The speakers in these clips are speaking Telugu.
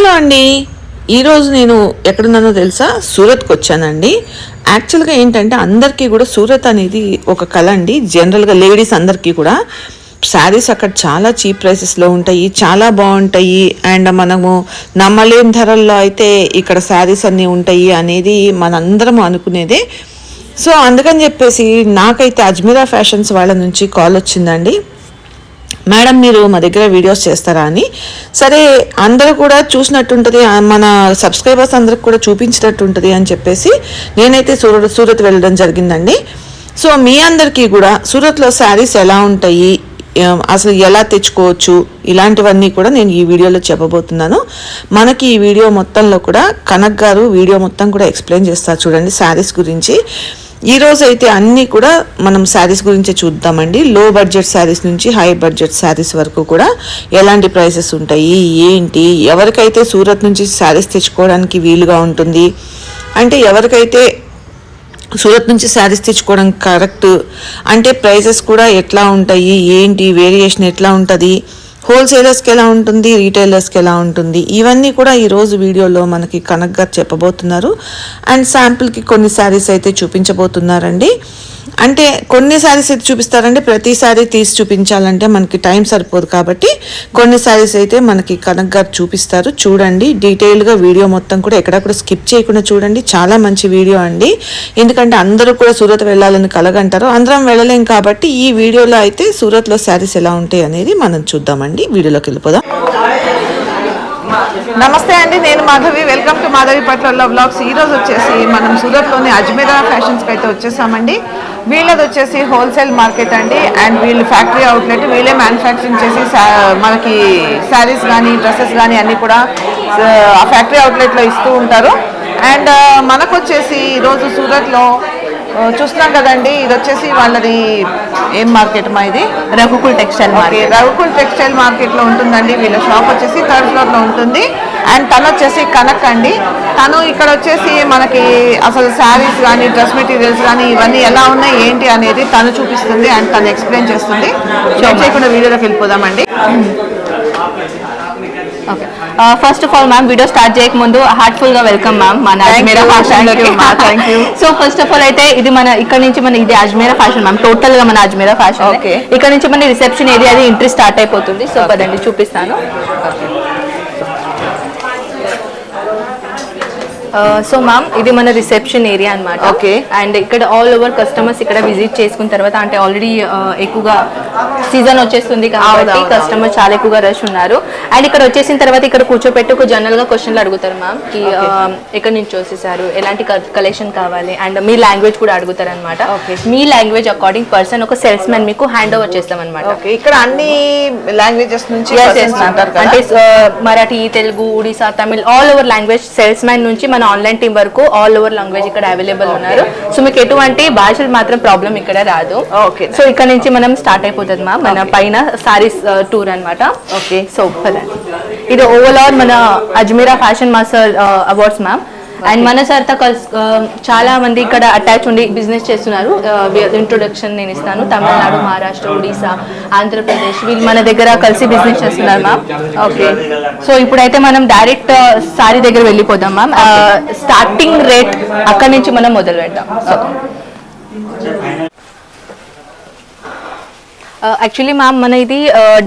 హలో అండి. ఈరోజు నేను ఎక్కడున్నానో తెలుసా? సూరత్కి వచ్చానండి. యాక్చువల్గా ఏంటంటే అందరికీ కూడా సూరత్ అనేది ఒక కళ అండి. జనరల్గా లేడీస్ అందరికీ కూడా. శారీస్ అక్కడ చాలా చీప్ ప్రైసెస్లో ఉంటాయి చాలా బాగుంటాయి. అండ్ మనము నమ్మలేని ధరల్లో అయితే ఇక్కడ శారీస్ అన్నీ ఉంటాయి అనేది మనందరం అనుకునేదే. సో అందుకని చెప్పేసి నాకైతే అజ్మీరా ఫ్యాషన్స్ వాళ్ళ నుంచి కాల్ వచ్చిందండి. మేడం మీరు మా దగ్గర వీడియోస్ చేస్తారా అని. సరే అందరూ కూడా చూసినట్టుంటుంది మన సబ్స్క్రైబర్స్ అందరికి కూడా చూపించినట్టు ఉంటుంది అని చెప్పేసి నేనైతే సూరత్ సూరత్ వెళ్ళడం జరిగిందండి. సో మీ అందరికీ కూడా సూరత్లో శారీస్ ఎలా ఉంటాయి అసలు ఎలా తెచ్చుకోవచ్చు ఇలాంటివన్నీ కూడా నేను ఈ వీడియోలో చెప్పబోతున్నాను. మనకి ఈ వీడియో మొత్తంలో కూడా కనక్ గారు వీడియో మొత్తం కూడా ఎక్స్ప్లెయిన్ చేస్తారు చూడండి శారీస్ గురించి. ఈ అయితే అన్నీ కూడా మనం శారీస్ గురించే చూద్దామండి. లో బడ్జెట్ శారీస్ నుంచి హై బడ్జెట్ శారీస్ వరకు కూడా ఎలాంటి ప్రైసెస్ ఉంటాయి? ఏంటి? ఎవరికైతే సూరత్ నుంచి శారీస్ తెచ్చుకోవడానికి వీలుగా ఉంటుంది? అంటే ఎవరికైతే సూరత్ నుంచి శారీస్ తెచ్చుకోవడం కరెక్ట్ అంటే ప్రైసెస్ కూడా ఎట్లా ఉంటాయి? ఏంటి? వేరియేషన్ ఎట్లా ఉంటుంది? హోల్సేలర్స్కి ఎలా ఉంటుంది రీటైలర్స్కి ఎలా ఉంటుంది ఇవన్నీ కూడా ఈరోజు వీడియోలో మనకి కనక్గా చెప్పబోతున్నారు. అండ్ శాంపుల్కి కొన్ని శారీస్ అయితే చూపించబోతున్నారండి. అంటే కొన్ని శారీస్ అయితే చూపిస్తారంటే ప్రతిసారి తీసి చూపించాలంటే మనకి టైం సరిపోదు కాబట్టి కొన్ని శారీస్ అయితే మనకి కనక్ గారు చూపిస్తారు. చూడండి డీటెయిల్గా వీడియో మొత్తం కూడా ఎక్కడ కూడా స్కిప్ చేయకుండా చూడండి. చాలా మంచి వీడియో అండి. ఎందుకంటే అందరూ కూడా సూరత్ వెళ్ళాలని కలగంటారు. అందరం వెళ్ళలేం కాబట్టి ఈ వీడియోలో అయితే సూరత్లో శారీస్ ఎలా ఉంటాయి అనేది మనం చూద్దామండి. వీడియోలోకి వెళ్ళిపోదాం. నమస్తే అండి నేను మాధవి. వెల్కమ్ టు మాధవి పట్ల బ్లాగ్స్ ఈరోజు వచ్చేసి మనం సూరత్లోని అజ్మీరా ఫ్యాషన్స్కి అయితే వచ్చేసామండి. వీళ్ళది వచ్చేసి హోల్సేల్ మార్కెట్ అండి. అండ్ వీళ్ళు ఫ్యాక్టరీ అవుట్లెట్ వీళ్ళే మ్యానుఫ్యాక్చరింగ్ చేసి మనకి శారీస్ కానీ డ్రెస్సెస్ కానీ అన్నీ కూడా ఆ ఫ్యాక్టరీ అవుట్లెట్లో ఇస్తూ ఉంటారు. అండ్ మనకు వచ్చేసి ఈరోజు సూరత్లో చూస్తున్నాం కదండి ఇది వచ్చేసి వాళ్ళది ఏం మార్కెట్ మా ఇది? Raghukul textile market. Raghukul textile మార్కెట్లో ఉంటుందండి వీళ్ళ షాప్ వచ్చేసి థర్డ్ ఫ్లోర్లో ఉంటుంది. అండ్ తను వచ్చేసి కనక్ అండి. తను ఇక్కడ వచ్చేసి మనకి అసలు శారీస్ కానీ డ్రెస్ మెటీరియల్స్ కానీ ఇవన్నీ ఎలా ఉన్నాయి ఏంటి అనేది తను చూపిస్తుంది అండ్ తను ఎక్స్ప్లెయిన్ చేస్తుంది. షాప్ చేయకుండా వీడియోలోకి వెళ్ళిపోదామండి. Okay first of all ma'am video start చేయక ముందు హార్ట్ఫుల్గా వెల్కమ్ మ్యామ్ మన Ajmera fashion. So first of all అయితే ఇది మన ఇక్కడ నుంచి మన ఇది అజ్మీరా ఫ్యాషన్ మ్యామ్ టోటల్గా మన అజ్మీరా ఫ్యాషన్. ఇక్కడ నుంచి మన రిసెప్షన్ ఏరియా అది ఎంట్రీ స్టార్ట్ అయిపోతుంది. సో పదండి చూపిస్తాను. సో మ్యామ్ ఇది మన రిసెప్షన్ ఏరియా అన్నమాట. Okay. అండ్ ఇక్కడ ఆల్ ఓవర్ కస్టమర్స్ ఇక్కడ విజిట్ చేసుకున్న తర్వాత అంటే ఆల్రెడీ ఎక్కువగా సీజన్ వచ్చేస్తుంది కాబట్టి కస్టమర్ చాలా ఎక్కువగా రష్ ఉన్నారు. అండ్ ఇక్కడ వచ్చేసిన తర్వాత ఇక్కడ కూర్చోపెట్టి ఒక జనరల్గా క్వశ్చన్లు అడుగుతారు మ్యామ్కి ఆ, ఎక్కడి నుంచి వచ్చేసారు? ఎలాంటి కలెక్షన్ కావాలి? అండ్ మీ లాంగ్వేజ్ కూడా అడుగుతారు అనమాట. మీ లాంగ్వేజ్ అకార్డింగ్ పర్సన్ ఒక సేల్స్ మ్యాన్ మీకు హ్యాండ్ ఓవర్ చేస్తాం అనమాట ఓకే ఇక్కడ అన్ని లాంగ్వేజెస్ నుంచి అంటే Marathi Telugu Odisha Tamil all over language salesman నుంచి మన ఆన్లైన్ టీం వరకు ఆల్ ఓవర్ లాంగ్వేజ్ ఇక్కడ అవైలబుల్ ఉన్నారు. సో మీకు ఎటువంటి భాషలు మాత్రం ప్రాబ్లం ఇక్కడ రాదు. Okay. సో ఇక్కడ నుంచి మనం స్టార్ట్ అయిపోతుంది మా మన పైన సారీస్ టూర్ అన్నమాట. ఓకే సో ఇది ఓవరాల్ మన Ajmera fashion master awards ma'am and మన సార్తో ఆ, చాలా మంది ఇక్కడ అటాచ్ ఉండి బిజినెస్ చేస్తున్నారు. ఇంట్రొడక్షన్ నేను ఇస్తాను. తమిళనాడు మహారాష్ట్ర ఒడిశా ఆంధ్రప్రదేశ్ వీళ్ళు మన దగ్గర కలిసి బిజినెస్ చేస్తున్నారు మ్యామ్ ఓకే సో ఇప్పుడైతే మనం డైరెక్ట్ సారీ దగ్గర వెళ్ళిపోదాం మ్యామ్ స్టార్టింగ్ రేట్ అక్కడి నుంచి మనం మొదలు పెడదాం. సో యాక్చువల్లీ మ్యామ్ మన ఇది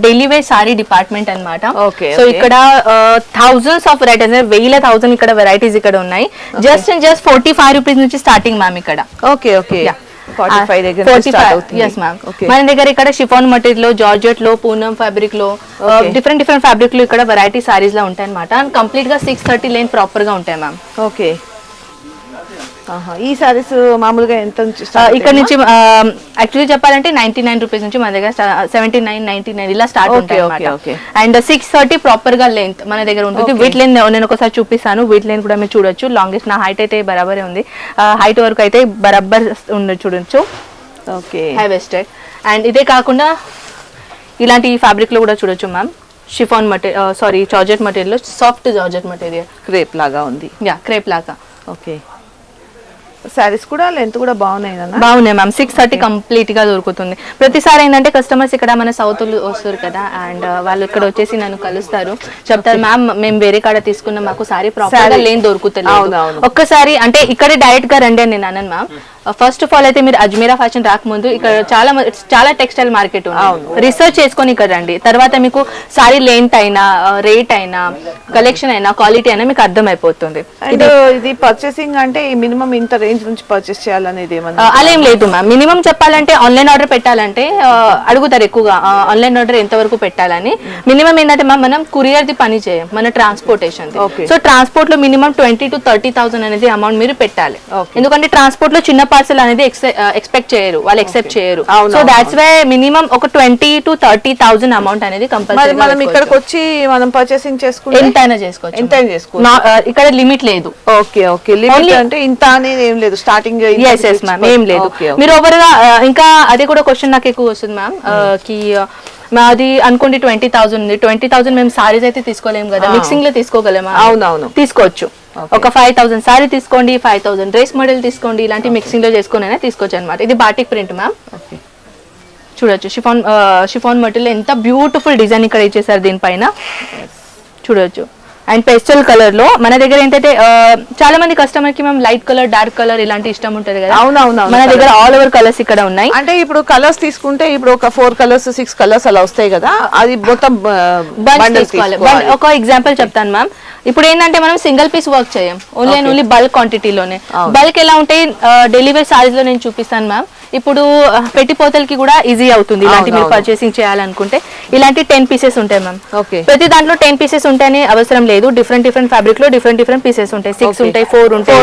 daily wear sari department Okay, so. ఇక్కడ థౌజండ్స్ ఆఫ్ వెరైటీస్ వేల థౌసండ్ ఇక్కడ వెరైటీస్ ఇక్కడ ఉన్నాయి. Just and just forty five rupees నుంచి స్టార్టింగ్ మ్యామ్ ఇక్కడ. ఓకే ఓకే మన దగ్గర ఇక్కడ షిఫాన్ మటీరియల్లో జార్జెట్లో పూనం ఫ్యాబ్రిక్లో. డిఫరెంట్ డిఫరెంట్ ఫ్యాబ్రిక్లో ఇక్కడ వెరైటీ సారీస్లో ఉంటాయి అనమాట అండ్ కంప్లీట్గా సిక్స్ థర్టీ లైన్ ప్రాపర్గా ఉంటాయి మ్యామ్ ఓకే. ఈ సారీస్ మామూలుగా ఎంత ఇక్కడ నుంచి యాక్చువల్లీ చెప్పాలంటే నైన్టీ నైన్ రూపీస్ నుంచి మన దగ్గర సెవెంటీ నైన్ నైన్టీ నైన్ ఇలా స్టార్ట్ ఉంటాయి. అండ్ సిక్స్ థర్టీ ప్రాపర్గా లెంత్ మన దగ్గర ఉంటుంది. వీట్ లెంత్ నేను ఒకసారి చూపిస్తాను. వీట్ లెంత్ కూడా మీరు చూడొచ్చు. లాంగెస్ట్ నా హైట్ అయితే బరాబరే ఉంది. హైట్ వరకు అయితే బరాబర్ ఉంది చూడొచ్చు. ఓకే హై వెస్టెడ్ అండ్ ఇదే కాకుండా ఇలాంటి ఫ్యాబ్రిక్లో కూడా చూడొచ్చు ma'am chiffon material sari georgette material soft georgette material crepe లాగా ఉంది. యా క్రేప్ లాగా. ఓకే శారీస్ కూడా లెంత్ కూడా బాగున్నాయి బాగున్నాయి మ్యామ్. సిక్స్ థర్టీ కంప్లీట్గా దొరుకుతుంది. ప్రతిసారి ఏంటంటే కస్టమర్స్ ఇక్కడ మన సౌత్ వస్తారు కదా అండ్ వాళ్ళు ఇక్కడ వచ్చేసి నన్ను కలుస్తారు. చెప్తారు మ్యామ్ మేము వేరే కాడ తీసుకున్నాం మాకు సారీ ప్రాపర్. లేని దొరుకుతుంది. ఒక్కసారి అంటే ఇక్కడే డైరెక్ట్గా రండి అని నేను అన్నాను మ్యామ్. ఫస్ట్ ఆఫ్ ఆల్ అయితే మీరు అజ్మీరా ఫ్యాషన్ రాకముందు ఇక్కడ చాలా చాలా టెక్స్టైల్ మార్కెట్ ఉంది. రిసర్చ్ చేసుకొని ఇక్కడ రండి తర్వాత మీకు సారీ లెంత్ అయినా రేట్ అయినా కలెక్షన్ అయినా క్వాలిటీ అయినా మీకు అర్థమైపోతుంది. అండ్ ఇది పర్చేసింగ్ అంటే మినిమం ఇంత రేంజ్ నుంచి పర్చేస్ చేయాలనేది అలా ఏం లేదు మ్యామ్ మినిమం చెప్పాలంటే ఆన్లైన్ ఆర్డర్ పెట్టాలంటే అడుగుతారు ఎక్కువగా ఆన్లైన్ ఆర్డర్ ఎంత వరకు పెట్టాలని. మినిమం ఏంటంటే మ్యామ్ మనం courier ది పని చేయం మన transportation. So ట్రాన్స్పోర్ట్లో minimum twenty to thirty thousand అనేది అమౌంట్ మీరు పెట్టాలి. ఎందుకంటే ట్రాన్స్పోర్ట్లో చిన్న పార్సల్ అనేది ఎక్స్పెక్ట్ చేయరు వాళ్ళు ఎక్సెప్ట్ చేయరు. సో దాట్స్ వై మినిమం ఒక twenty to thirty thousand amount అనేది కంపల్సరీ మనం ఇక్కడికి వచ్చి మనం పర్చేసింగ్ చేసుకుంటే ఎంతైనా చేసుకోవచ్చు. ఎంతైనా చేసుకోవచ్చు. ఆ, ఇక్కడ లిమిట్ లేదు. Okay okay. లిమిట్ అంటే ఇంత అనేది ఏం లేదు. స్టార్టింగ్ ఎస్ ఎస్ మ్యామ్ ఏం లేదు. మీరు ఓవర్గా ఆ, ఇంకా అది కూడా క్వశ్చన్ నాకు ఎక్కువ వస్తుంది మ్యామ్కి మాది అనుకోండి ట్వంటీ థౌసండ్ ఉంది. ట్వంటీ థౌసండ్ మేము సారీస్ అయితే తీసుకోలేము కదా. మిక్సింగ్లో తీసుకోగలమా? అవునవును. తీసుకోవచ్చు. ఒక ఫైవ్ థౌసండ్ సారీ తీసుకోండి ఫైవ్ థౌసండ్ డ్రెస్ మోడల్ తీసుకోండి ఇలాంటి మిక్సింగ్లో చేసుకుని తీసుకోవచ్చు అనమాట ఇది బాటిక్ ప్రింట్ మ్యామ్ చూడొచ్చు. షిఫాన్ షిఫాన్ మెటీరియల్ ఎంత బ్యూటిఫుల్ డిజైన్ ఇక్కడ ఇచ్చేసారు దీనిపైన. చూడొచ్చు. అండ్ పెస్టల్ కలర్లో మన దగ్గర ఏంటంటే చాలా మంది కస్టమర్కి మేము లైట్ కలర్ డార్క్ కలర్ ఇలాంటి ఇష్టం ఉంటది కదా. అవునవునవును, మన దగ్గర ఆల్ ఓవర్ కలర్స్ ఇక్కడ ఉన్నాయి. అంటే ఇప్పుడు కలర్స్ తీసుకుంటే ఇప్పుడు ఒక ఫోర్ కలర్స్ సిక్స్ కలర్స్ అలా వస్తాయి కదా. అది మొత్తం ఒక ఎగ్జాంపుల్ చెప్తాను మ్యామ్. ఇప్పుడు ఏంటంటే మనం సింగిల్ పీస్ వర్క్ చేయం. ఓన్లీ అండ్ ఓన్లీ బల్క్ క్వాంటిటీలోనే. బల్క్ ఎలా ఉంటాయి డెలివరీ సారీస్లో నేను చూపిస్తాను మ్యామ్. ఇప్పుడు పెట్టిపోతలకి కూడా ఈజీ అవుతుంది ఇలాంటి మీరు. పర్చేసింగ్ చేయాలనుకుంటే. ఇలాంటి టెన్ పీసెస్ ఉంటాయి మ్యామ్ ఓకే. ప్రతి దాంట్లో టెన్ పీసెస్ ఉంటాయని అవసరం లేదు. డిఫరెంట్ డిఫరెంట్ ఫ్యాబ్రిక్లో డిఫరెంట్ డిఫరెంట్ పీసెస్ ఉంటాయి. సిక్స్. ఉంటాయి ఫోర్ ఉంటాయి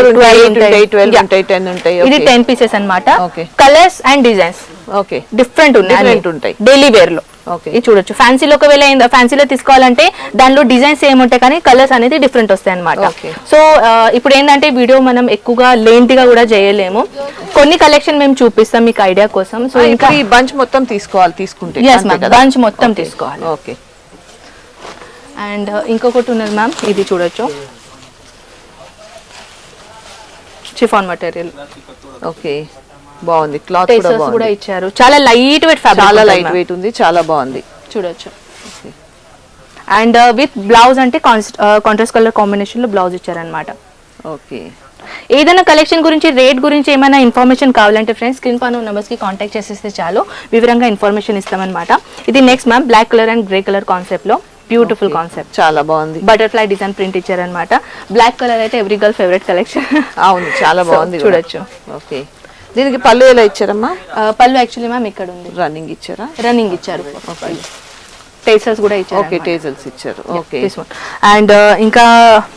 ఇది. టెన్ పీసెస్ అన్నమాట. Okay. Colours and designs okay. Different ఉన్నాయి. ఉంటాయి. డైలీ వేర్లో. Okay. ఇది చూడొచ్చు ఫ్యాన్సీలో ఒకవేళ ఏంద- ఫ్యాన్సీలో తీసుకోవాలంటే దానిలో డిజైన్స్ ఏముంటాయి కానీ కలర్స్ అనేది డిఫరెంట్ వస్తాయి అనమాట. సో ఇప్పుడు ఏంటంటే వీడియో మనం ఎక్కువగా లెంత్గా కూడా చేయలేము కొన్ని కలెక్షన్ మేము చూపిస్తాం మీకు ఐడియా కోసం సో ఇంకా ఈ బంచ్ మొత్తం తీసుకోవాలి తీసుకుంటే? Bunch మొత్తం. తీసుకోవాలి. ఓకే అండ్ ఇంకొకటి ఉన్నది మ్యామ్ ఇది చూడొచ్చు చిఫాన్ మెటీరియల్ ఓకే బాగుంది. క్లాత్ కూడా ఇచ్చారు. చాలా లైట్ వెయిట్ ఫ్యాబ్రిక్ చాలా లైట్ వెయిట్ ఉంది చాలా బాగుంది. చూడొచ్చు. అండ్ విత్ బ్లౌజ్ అంటే కాంట్రాస్ట్ కలర్ కాంబినేషన్లో బ్లౌజ్ ఇచ్చారనమాట ఓకే. ఏదైనా కలెక్షన్ గురించి రేట్ గురించి ఏమైనా ఇన్ఫర్మేషన్ కావాలంటే ఫ్రెండ్స్ స్క్రీన్ పైన నెంబర్స్కి కాంటాక్ట్ చేసేస్తే చాలు. వివరంగా ఇన్ఫర్మేషన్ ఇస్తామన్నమాట. ఇది next ma'am black colour and grey colour కాన్సెప్ట్లో. బ్యూటిఫుల్ కాన్సెప్ట్ చాలా బాగుంది. బటర్ఫ్లై డిజైన్ ప్రింట్ ఇచ్చారనమాట బ్లాక్ కలర్ అయితే ఎవ్రీ గర్ల్ ఫేవరెట్ కలెక్షన్ అవును చాలా బాగుంది చూడొచ్చు. ఓకే. దీనికి పళ్ళు ఎలా ఇచ్చారమ్మా? పళ్ళు యాక్చువల్లీ మ్యామ్ ఇక్కడ ఉంది రన్నింగ్ ఇచ్చారా. రన్నింగ్ ఇచ్చారు టేసర్స్ కూడా ఇచ్చారు ఓకే టేజల్స్ ఇచ్చారు. ఓకే అండ్ ఇంకా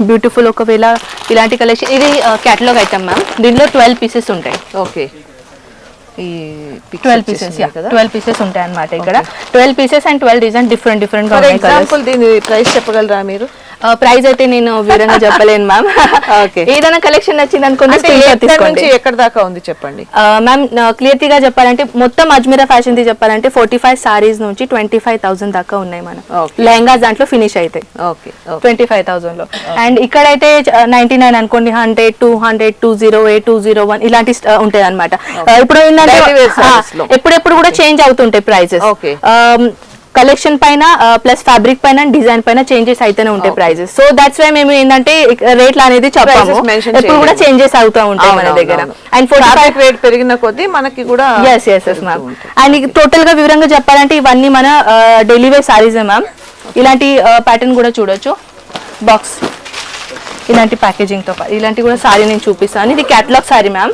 బ్యూటిఫుల్ ఒకవేళ ఇలాంటి కలెక్షన్ ఇది క్యాటలాగ్ ఐటమ్ మ్యామ్ దీనిలో ట్వెల్వ్ పీసెస్ ఉంటాయి. ఓకే ఈ ట్వెల్వ్ పీసెస్ ట్వెల్వ్ పీసెస్ ఉంటాయి అన్నమాట ఇక్కడ. Twelve pieces and twelve design different డిఫరెంట్గా ఎగ్జాంపుల్ దీని ప్రైస్ చెప్పగలరా మీరు? ప్రైస్ అయితే నేను వివరంగా చెప్పలేను మ్యామ్. ఏదైనా కలెక్షన్ నచ్చింది అనుకుంటే ఎక్కడి తీసుకోండి. నుంచి ఎక్కడి దాకా ఉంది చెప్పండి? మ్యామ్ క్లియర్గా చెప్పాలంటే మొత్తం అజ్మీరా ఫ్యాషన్ ది చెప్పాలంటే ఫోర్టీ ఫైవ్ సారీస్ నుంచి ట్వంటీ ఫైవ్ థౌసండ్ దాకా ఉన్నాయి మనం. లెహంగా దాంట్లో ఫినిష్ అవుతాయి ట్వంటీ ఫైవ్ థౌసండ్లో. అండ్ ఇక్కడైతే నైన్టీ నైన్ అనుకోండి hundred two hundred two zero eight two zero one ఇలాంటి ఉంటాయి అనమాట ఇప్పుడు ఏంటంటే. ఎప్పుడెప్పుడు కూడా చేంజ్ అవుతుంటాయి ప్రైజెస్. కలెక్షన్ పైన ప్లస్ ఫ్యాబ్రిక్ పైన డిజైన్ పైన చేంజెస్ అయితేనే ఉంటాయి. ప్రైజెస్ సో దట్స్ వై మేము ఏంటంటే రేట్లు అనేది చెప్పాము. ఎప్పుడు కూడా. చేంజెస్ అవుతూ ఉంటాయి మన దగ్గర. అండ్ ఫ్యాబ్రిక్ రేట్ పెరిగిన కొద్దీ మనకి కూడా yes yes yes ma'am. And టోటల్గా వివరంగా చెప్పాలంటే ఇవన్నీ మన డైలీ వేర్ సారీస్ మ్యామ్ ఇలాంటి ప్యాటర్న్ కూడా చూడొచ్చు. బాక్స్ ఇలాంటి ప్యాకేజింగ్తో పాటు ఇలాంటి కూడా సారీ నేను చూపిస్తాను. ఇది catalogue sari ma'am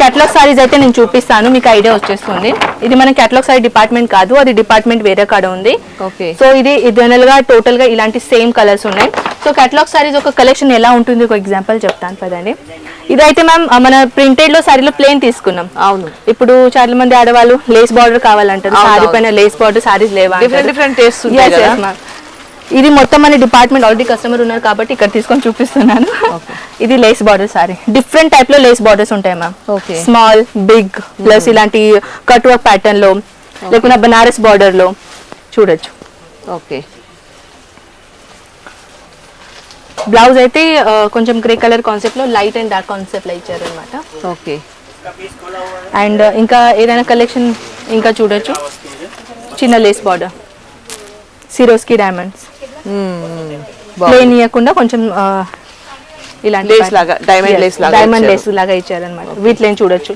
catalogue saris అయితే నేను చూపిస్తాను. మీకు ఐడియా వచ్చేస్తుంది. ఇది మన క్యాటలాగ్ సారీ డిపార్ట్మెంట్ కాదు. అది డిపార్ట్మెంట్ వేరే కాడ ఉంది. ఓకే. సో ఇది జనరల్గా టోటల్గా ఇలాంటి సేమ్ కలర్స్ ఉన్నాయి. సో కేటలాగ్ సారీస్ ఒక కలెక్షన్ ఎలా ఉంటుంది? ఒక ఎగ్జాంపుల్ చెప్తాను పదండి. ఇదైతే మ్యామ్ మన ప్రింటెడ్లో సారీలో ప్లేన్ తీసుకున్నాం. అవును. ఇప్పుడు చాలా మంది ఆడవాళ్ళు లేస్ బార్డర్ కావాలంటారు. సారీ. పైన లేస్ బార్డర్ సారీస్ లేవా Different, అంటారు. different ఇది మొత్తం మన డిపార్ట్మెంట్ ఆల్రెడీ కస్టమర్ ఉన్నారు కాబట్టి ఇక్కడ తీసుకొని చూపిస్తున్నాను. ఇది లేస్ బార్డర్ సారీ. డిఫరెంట్ టైప్లో లేస్ బార్డర్స్ ఉంటాయి మ్యామ్. స్మాల్ బిగ్ ప్లస్ ఇలాంటి కట్ వర్క్ ప్యాటర్న్లో లేకుండా బనారస్ బార్డర్లో చూడొచ్చు. ఓకే. బ్లౌజ్ అయితే కొంచెం గ్రే కలర్ కాన్సెప్ట్లో లైట్ అండ్ డార్క్ కాన్సెప్ట్లో ఇచ్చారు అనమాట ఓకే. అండ్ ఇంకా ఏదైనా కలెక్షన్ ఇంకా చూడొచ్చు. చిన్న లేస్ బార్డర్ సిరోస్కి డైమండ్స్ ప్లేన్ ఇవ్వకుండా కొంచెం ఇలాంటి Lace లాగా, diamond lace లాగా డైమండ్ ఇచ్చారు. లేస్ లాగా ఇచ్చారనమాట వీటిలో చూడొచ్చు.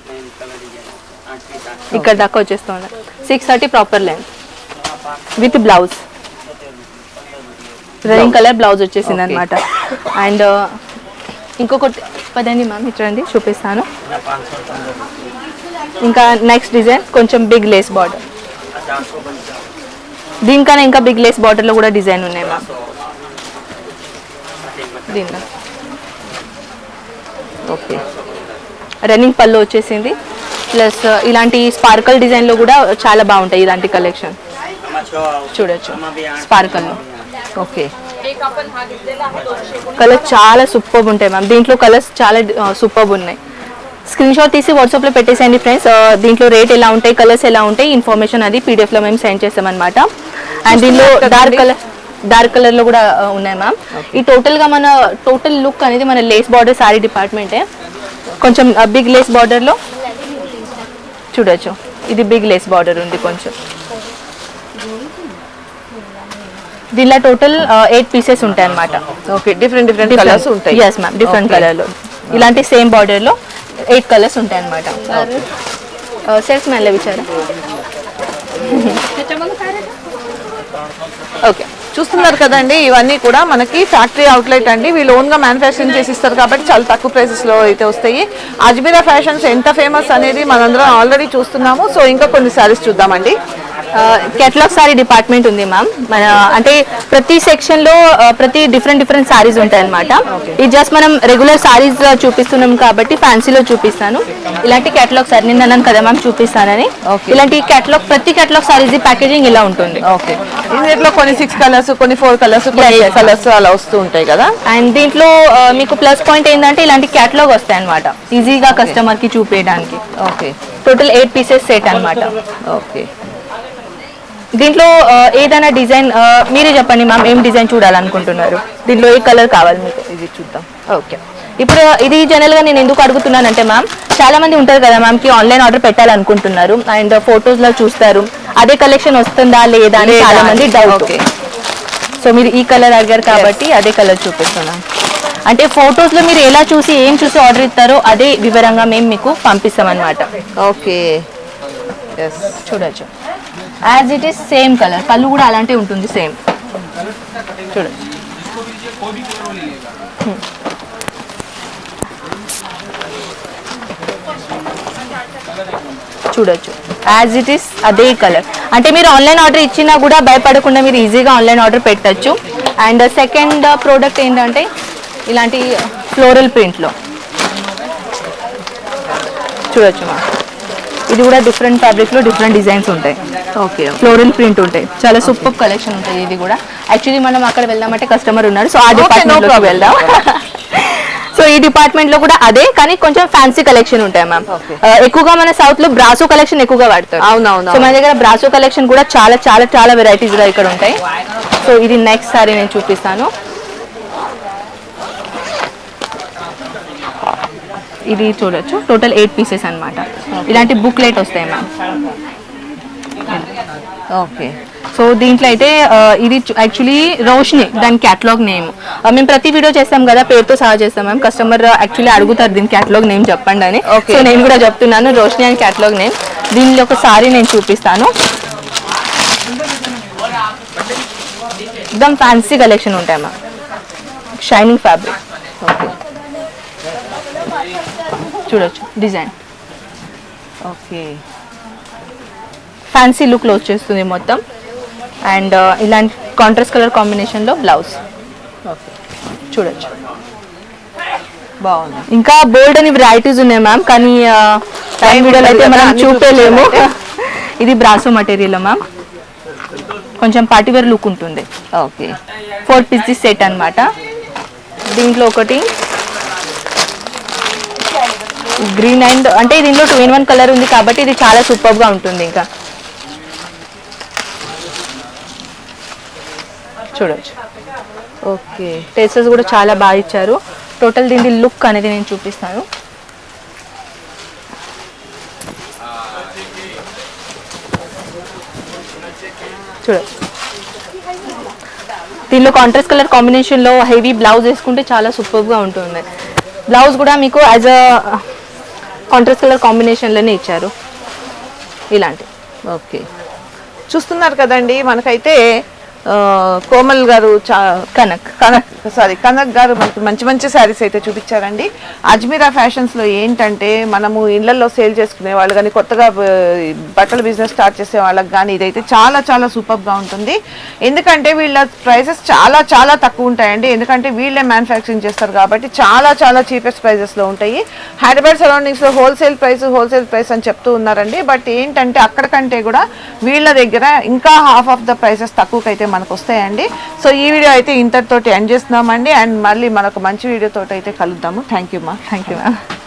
ఇక్కడ దాకా వచ్చేస్తుంది six thirty proper length with blouse running colour blouse వచ్చేసింది. అనమాట అండ్ ఇంకొకటి పదండి మ్యామ్ ఇట్రండి చూపిస్తాను. ఇంకా నెక్స్ట్ డిజైన్ కొంచెం బిగ్ లేస్ బార్డర్ దీనికన్నా ఇంకా బిగ్ లేస్ బాటిల్లో కూడా డిజైన్ ఉన్నాయి మ్యామ్ దీనిలో. ఓకే. రన్నింగ్ పళ్ళు వచ్చేసింది. ప్లస్ uh, ఇలాంటి స్పార్కల్ డిజైన్లో కూడా చాలా బాగుంటాయి ఇలాంటి కలెక్షన్. చూడొచ్చు. స్పార్కల్లో ఓకే. కలర్స్ చాలా సూపర్ ఉంటాయి మ్యామ్. దీంట్లో కలర్స్ చాలా uh, సూపర్ ఉన్నాయి. స్క్రీన్ షాట్ తీసి వాట్సాప్లో పెట్టేసేయండి ఫ్రెండ్స్. Uh, దీంట్లో రేట్ ఎలా ఉంటాయి కలర్స్ ఎలా ఉంటాయి ఇన్ఫర్మేషన్ అది పీడిఎఫ్లో మేము సెండ్ చేస్తామన్నమాట. అండ్ దీనిలో డార్క్ కలర్ డార్క్ కలర్లో కూడా uh, ఉన్నాయి మ్యామ్ ఈ టోటల్గా మన టోటల్ లుక్ అనేది మన లేస్ బార్డర్ సారీ డిపార్ట్మెంటే కొంచెం బిగ్ లేస్ బార్డర్లో చూడొచ్చు. ఇది బిగ్ లేస్ బార్డర్ ఉంది కొంచెం. దీనిలో టోటల్ ఎయిట్ పీసెస్ ఉంటాయి అన్నమాట. ఓకే డిఫరెంట్ డిఫరెంట్ కలర్స్ ఉంటాయి. Yes ma'am different Okay. కలర్లో ఇలాంటి సేమ్ బార్డర్లో ఎయిట్ కలర్స్ ఉంటాయి అనమాట సెల్స్ మ్యాన్ విచారా. ఓకే. చూస్తున్నారు కదండి ఇవన్నీ కూడా మనకి ఫ్యాక్టరీ అవుట్లెట్ అండి. వీళ్ళు ఓన్గా మ్యానుఫ్యాక్చరింగ్ చేసి ఇస్తారు కాబట్టి చాలా తక్కువ ప్రైసెస్లో అయితే వస్తాయి. అజ్మీరా ఫ్యాషన్స్ ఎంత ఫేమస్ అనేది మనందరం ఆల్రెడీ చూస్తున్నాము. సో ఇంకా కొన్ని శారీస్ చూద్దామండి. కేటలాగ్ సారీ డిపార్ట్మెంట్ ఉంది మ్యామ్ మన అంటే ప్రతి సెక్షన్లో ఆ, ప్రతి డిఫరెంట్ డిఫరెంట్ సారీస్ ఉంటాయి అనమాట ఇది జస్ట్ మనం రెగ్యులర్ సారీస్ చూపిస్తున్నాం కాబట్టి ఫ్యాన్సీలో చూపిస్తాను. ఇలాంటి కేటలాగ్ సారీ నిన్న అన్నాను కదా మ్యామ్ చూపిస్తానని. ఇలాంటి కేటలాగ్ ప్రతి కేటలాగ్ సారీస్ ప్యాకేజింగ్ ఇలా ఉంటుంది. ఓకే కొన్ని సిక్స్ కలర్స్ కొన్ని ఫోర్ కలర్స్. కలర్స్ అలా వస్తూ ఉంటాయి కదా? అండ్ దీంట్లో ఆ, మీకు ప్లస్ పాయింట్ ఏంటంటే ఇలాంటి క్యాటలాగ్ వస్తాయి అనమాట ఈజీగా కస్టమర్కి చూపించడానికి okay total eight pieces set అన్నమాట. ఓకే దీంట్లో ఏదైనా డిజైన్ మీరే చెప్పండి మ్యామ్ ఏం డిజైన్ చూడాలనుకుంటున్నారు? దీంట్లో ఏ కలర్ కావాలి మీకు? ఇది చూద్దాం. ఓకే. ఇప్పుడు ఇది జనరల్గా నేను ఎందుకు అడుగుతున్నానంటే మ్యామ్ చాలా మంది ఉంటారు కదా మ్యామ్కి ఆన్లైన్ ఆర్డర్ పెట్టాలనుకుంటున్నారు అండ్ ఫొటోస్లో చూస్తారు. అదే కలెక్షన్ వస్తుందా లేదా అని లేదా చాలా మంది అని. డౌట్. సో మీరు ఈ కలర్ అడిగారు కాబట్టి అదే కలర్ చూపిస్తున్నాం. అంటే ఫొటోస్లో మీరు ఎలా చూసి ఏం చూసి ఆర్డర్ ఇస్తారో అదే వివరంగా మేము మీకు పంపిస్తాం అనమాట ఓకే చూడొచ్చు. As it is same colour కళ్ళు కూడా అలాంటి ఉంటుంది సేమ్ చూడొచ్చు చూడొచ్చు. యాజ్ ఇట్ ఈస్ అదే కలర్ అంటే మీరు ఆన్లైన్ ఆర్డర్ ఇచ్చినా కూడా భయపడకుండా మీరు ఈజీగా ఆన్లైన్ ఆర్డర్ పెట్టచ్చు. అండ్ సెకండ్ ప్రోడక్ట్ ఏంటంటే ఇలాంటి ఫ్లోరల్ ప్రింట్లో చూడొచ్చు మా ఇది కూడా డిఫరెంట్ ఫ్యాబ్రిక్లో డిఫరెంట్ డిజైన్స్ ఉంటాయి. ఓకే ఫ్లోరల్ ప్రింట్ ఉంటాయి. చాలా సూపర్ కలెక్షన్ ఉంటుంది ఇది కూడా. యాక్చువల్లీ మనం అక్కడ వెళ్దామంటే కస్టమర్ ఉన్నారు సో ఆ Okay, no డిపార్ట్మెంట్లోకి problem. వెళ్దాం. సో ఈ డిపార్ట్మెంట్లో కూడా అదే కానీ కొంచెం ఫ్యాన్సీ కలెక్షన్ ఉంటాయి మ్యామ్ Okay. ఎక్కువగా మన సౌత్లో బ్రాసో కలెక్షన్ ఎక్కువగా వాడతారు. అవునవును సో మన దగ్గర బ్రాసో కలెక్షన్ కూడా చాలా చాలా చాలా వెరైటీస్గా ఇక్కడ ఉంటాయి. సో ఇది నెక్స్ట్ సారీ నేను చూపిస్తాను. ఇది చూడొచ్చు. టోటల్ ఎయిట్ పీసెస్ అన్నమాట. ఇలాంటి బుక్లెట్ వస్తాయి మ్యామ్ ఓకే సో దీంట్లో అయితే ఇది యాక్చువల్లీ రోషిని దాని క్యాటలాగ్ నేమ్ మేము ప్రతి వీడియో చేస్తాం కదా పేరుతో సహా చేస్తాం మ్యామ్ కస్టమర్ యాక్చువల్లీ అడుగుతారు దీని క్యాటలాగ్ నేమ్ చెప్పండి అని. సో నేను కూడా చెప్తున్నాను రోషిని అని క్యాటలాగ్ నేమ్ దీనిలో ఒక సారీ నేను చూపిస్తాను. ఫ్యాన్సీ కలెక్షన్ ఉంటాయి మ్యామ్ షైనింగ్ ఫ్యాబ్రిక్ ఓకే చూడొచ్చు డిజైన్. ఓకే. ఫ్యాన్సీ లుక్లో వచ్చేస్తుంది మొత్తం. అండ్ ఇలాంటి కాంట్రాస్ట్ కలర్ కాంబినేషన్లో బ్లౌజ్ ఓకే. చూడొచ్చు. బాగుంది. ఇంకా బోల్డ్ అని వెరైటీస్ ఉన్నాయి మ్యామ్ కానీ టైం Time వీడియోలో అయితే మనం చూపలేము. ఇది బ్రాసో మటీరియల్ మ్యామ్ కొంచెం పార్టీవేర్ లుక్ ఉంటుంది. ఓకే. ఫోర్ పీసెస్ సెట్ అన్నమాట. దీంట్లో ఒకటి గ్రీన్ అండ్ అంటే దీనిలో టూ ఇన్ వన్ కలర్ ఉంది కాబట్టి ఇది చాలా సూపర్గా ఉంటుంది ఇంకా. చూడొచ్చు. ఓకే. టేసెస్ కూడా చాలా బాగా ఇచ్చారు. టోటల్ దీని లుక్ అనేది నేను చూపిస్తాను. చూడ దీనిలో కాంట్రాస్ట్ కలర్ కాంబినేషన్లో హెవీ బ్లౌజ్ వేసుకుంటే చాలా సూపర్గా ఉంటుంది. బ్లౌజ్ కూడా మీకు యాజ్ అ కాంట్రాస్ట్ కలర్ కాంబినేషన్లోనే ఇచ్చారు. ఇలాంటి. ఓకే. చూస్తున్నారు కదండి మనకైతే కోమల్ గారు చా కనక్ కనక్ సారీ కనక్ గారు మనకి మంచి మంచి శారీస్ అయితే చూపించారండి. అజ్మీరా ఫ్యాషన్స్లో ఏంటంటే మనము ఇళ్ళలో సేల్ చేసుకునే వాళ్ళు కానీ కొత్తగా బట్టలు బట్టల బిజినెస్ స్టార్ట్ చేసే వాళ్ళకి కానీ ఇదైతే చాలా చాలా సూపర్గా ఉంటుంది. ఎందుకంటే వీళ్ళ ప్రైసెస్ చాలా చాలా తక్కువ ఉంటాయండి. ఎందుకంటే వీళ్ళే మ్యానుఫ్యాక్చరింగ్ చేస్తారు కాబట్టి చాలా చాలా చీపెస్ట్ ప్రైజెస్లో ఉంటాయి. హైదరాబాద్ సరౌండింగ్స్లో హోల్సేల్ ప్రైస్ హోల్సేల్ ప్రైస్ అని చెప్తూ ఉన్నారండి. బట్ ఏంటంటే అక్కడ కంటే కూడా వీళ్ళ దగ్గర ఇంకా హాఫ్ ఆఫ్ ద ప్రైసెస్ తక్కువకైతే మనకు వస్తాయండి సో ఈ వీడియో అయితే ఇంతటితోటి ఎండ్ చేస్తున్నామండి. అండ్ మళ్ళీ మనకు మంచి వీడియోతో అయితే కలుద్దాము. థ్యాంక్ యూ మా థ్యాంక్ యూ మ్యామ్